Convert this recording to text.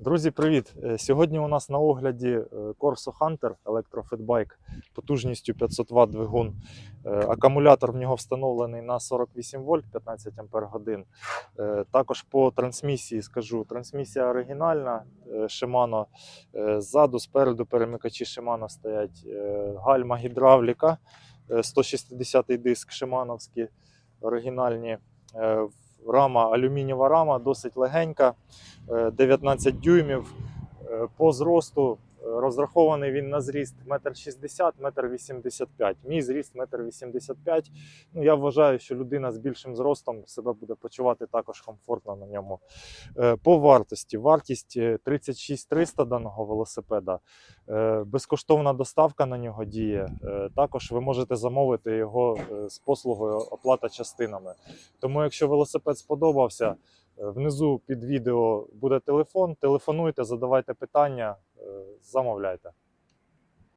Друзі, привіт! Е, Сьогодні у нас на огляді е, Corso Hunter електрофетбайк потужністю 500 Вт двигун. Е, Акумулятор в нього встановлений на 48 вольт 15 ампер Також по трансмісії скажу: трансмісія оригінальна Shimano. Ззаду, спереду перемикачі Shimano стоять. Гальма гідравліка, е, 160 диск Шимановські оригінальні. Е, Рама, алюмінієва рама, досить легенька. Е, 19 дюймів. Е, По зросту е, розрахований він на зріст 1,60 м, 1,85 м. Мій зріст 1,85 м. Ну, я вважаю, що людина з більшим зростом себе буде почувати також комфортно на ньому. Е, По вартості. Вартість е, 36 300 даного велосипеда. Е, Безкоштовна доставка на нього діє. Е, Також ви можете замовити його е, з послугою оплата частинами. Тому, якщо велосипед сподобався, Е, Внизу під відео буде телефон. Телефонуйте, задавайте питання, е, замовляйте.